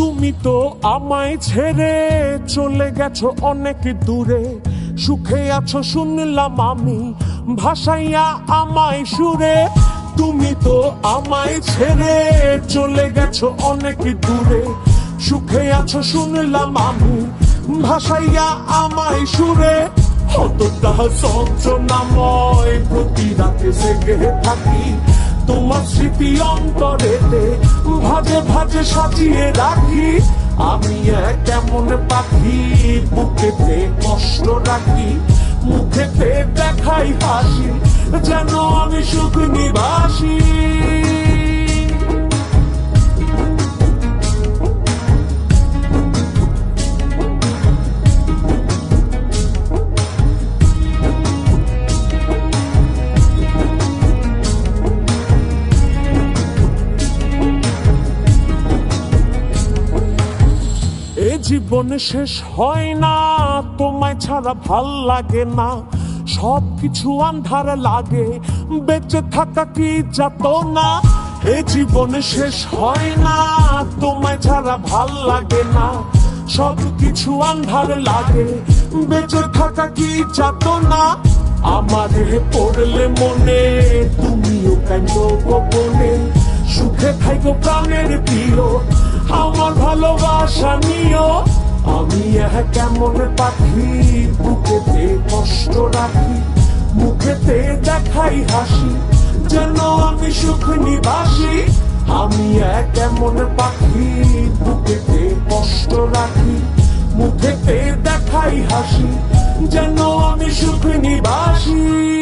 তুমি তো আমায় ছেড়ে চলে গেছো অনেক দূরে। সুখে আছো শুনলাম আমি, ভাসাইয়া আমায় সুরে। তুমি তো আমায় ছেড়ে চলে গেছো অনেক দূরে। সুখে আছো শুনলাম আমি, ভাসাইয়া আমায় সুরে। হতটা সঞ্চনাময় প্রতি রাতে জেগে থাকি, তোমার স্মৃতি অন্তরেতে। ভাজে ভাজে সাজিয়ে রাখি। আমি এক কেমন পাখি বুকেতে কষ্ট রাখি মুখেতে দেখাই হাসি, যেন আমি সুখ নিবাসী। জীবনে শেষ হয় না, তোমায় ছাড়া ভালো লাগে না। সব কিছু আন্ধার লাগে, বেঁচে থাকা কি যাত না এ জীবনে শেষ হয় না, তোমায় ছাড়া ভালো লাগে না। সব কিছু আন্ধার লাগে, বেঁচে থাকা কি যাত না আমারে পড়লে মনে, তুমিও কেন গোপনে সুখে খাইগো প্রাণের প্রিয় আমার ভালোবাসা নিও। আমি এক কেমন পাখি, বুকেতে কষ্ট রাখি, মুখেতে দেখাই হাসি, যেন আমি সুখ নিবাসী। আমি এক কেমন পাখি, বুকেতে কষ্ট রাখি, মুখেতে দেখাই হাসি, যেন আমি সুখ নিবাসী।